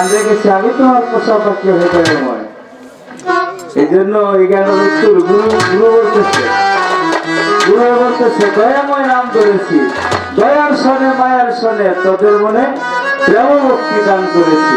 গান দেখেছি আমি তোমার পোশাক পাখি হৃদয় ময় এই জন্য এই গানের গুরু গুরু বলতেছে। গুরু বলতেছে দয়াময় নাম করেছি। দয়ার সনে, মায়ার সনে তোদের মনে প্রেম ভক্তি দান করেছি।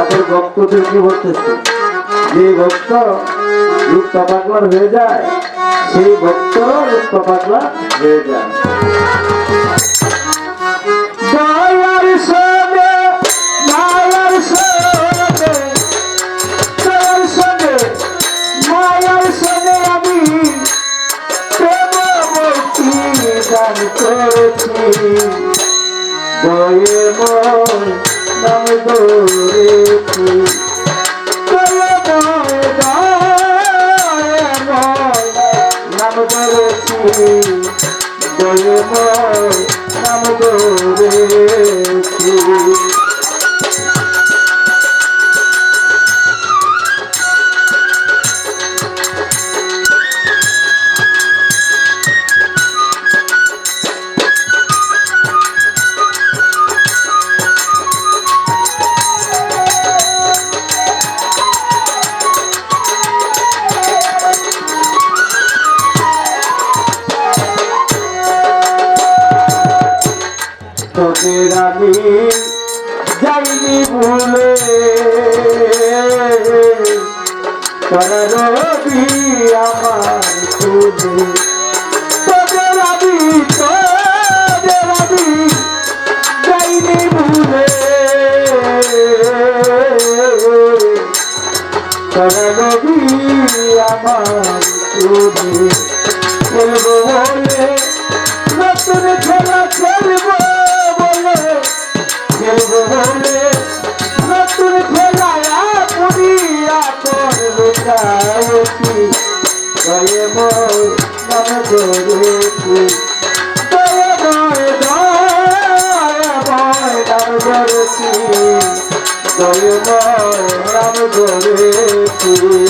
তাদের ভক্তদেরকে বলতেছে যে ভক্ত লুপ্ত পাগলার হয়ে যায়, সেই ভক্ত লুপ্ত পাগলা হয়ে যায়। করেছি। দয়ে ময় নাম ধরেছি নাম ধরেছি নাম ধরেছি তোদের আমি যাইনি ভুলে তোরা রবি আমার তুলে তোদের আমি তোদের আমি যাইনি ভুলে তোরা রবি আমার তুলে খেলব বলে নতুন খেলা খেলব করব চাইছি গয়ে ময় নাম ধরেছি দয়া ময় দয়া ময় নাম ধরেছি দয়া ময় নাম ধরেছি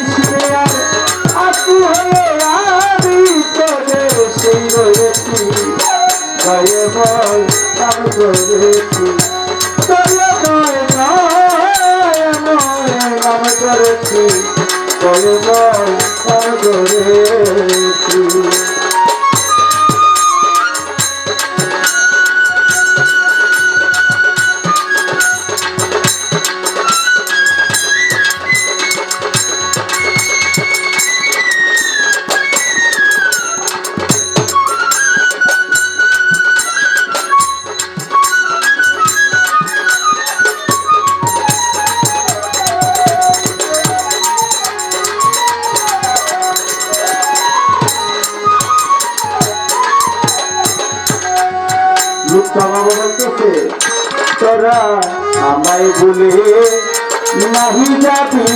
নাম করেছি গায়ে করেছি বলতেছে তোরা আমায় বলে নাহি যাবি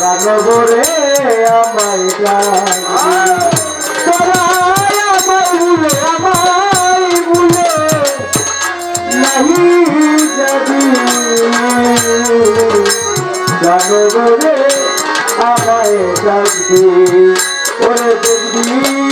রানবরে আমায় যাবি তোরা আমায় বলে আমায় বলে যাবি আমায় ডাকবি ওরে দেখবি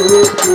নাম ধরেছি